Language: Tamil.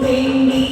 வேண்டி